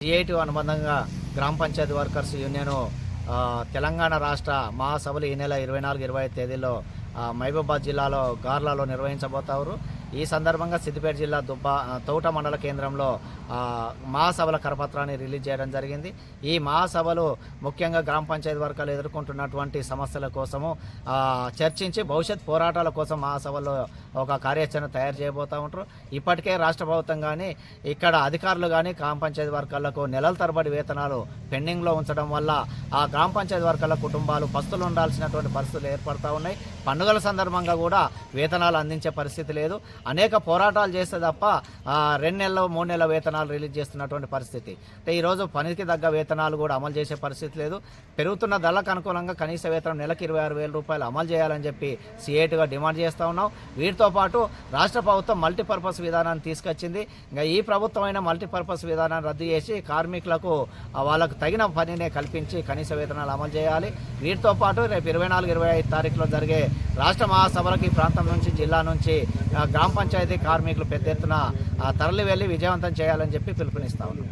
CIT అనుబంధంగా గ్రామ panchayat workers union Telangana రాష్ట్ర మహాసభలు ఈ నెల ఇరవై నాలుగు ఇరవై ఐదు తేదీలో ఆ, మహబూబాద్ జిల్లాలో గార్లలో నిర్వహించబోతారు ఈ సందర్భంగా సిద్దిపేట జిల్లా దుబ్బ తోట తౌట మండల కేంద్రంలో మహాసభల కరపత్రాన్ని రిలీజ్ చేయడం జరిగింది. ఈ మహాసభలు ముఖ్యంగా గ్రామ పంచాయతీ వర్గాలు ఎదుర్కొంటున్నటువంటి సమస్యల కోసము చర్చించి భవిష్యత్ పోరాటాల కోసం మహాసభలో ఒక కార్యాచరణ తయారు చేయబోతూ ఉంటారు. ఇప్పటికే రాష్ట్ర ప్రభుత్వం కానీ ఇక్కడ అధికారులు కానీ గ్రామ పంచాయతీ వర్గాలకు నెలల తరబడి వేతనాలు పెండింగ్లో ఉంచడం వల్ల ఆ గ్రామ పంచాయతీ వర్గాల కుటుంబాలు పస్తులు ఉండాల్సినటువంటి పరిస్థితులు ఏర్పడతా ఉన్నాయి. పండుగల సందర్భంగా కూడా వేతనాలు అందించే పరిస్థితి లేదు. అనేక పోరాటాలు చేస్తే తప్ప రెండు నెలలు మూడు నెలల వేతనాలు రిలీజ్ చేస్తున్నటువంటి పరిస్థితి. అంటే ఈరోజు పనికి తగ్గ వేతనాలు కూడా అమలు చేసే పరిస్థితి లేదు. పెరుగుతున్న ధరలకు అనుకూలంగా కనీస వేతనం నెలకు ఇరవై ఆరు వేల రూపాయలు అమలు చేయాలని చెప్పి సిఐటిగా డిమాండ్ చేస్తూ ఉన్నాం. వీటితో పాటు రాష్ట్ర ప్రభుత్వం మల్టీపర్పస్ విధానాన్ని తీసుకొచ్చింది. ఇంకా ఈ ప్రభుత్వం అయినా మల్టీపర్పస్ విధానాన్ని రద్దు చేసి కార్మికులకు వాళ్ళకు తగిన పనినే కల్పించి కనీస వేతనాలు అమలు చేయాలి. వీటితో పాటు రేపు ఇరవై నాలుగు ఇరవై ఐదు తారీఖులో జరిగే రాష్ట్ర మహాసభలకు ఈ ప్రాంతం నుంచి జిల్లా నుంచి గ్రామ పంచాయతీ కార్మికులు పెద్ద ఎత్తున తరలి వెళ్ళి విజయవంతం చేయాలని చెప్పి పిలుపునిస్తా ఉన్నాం.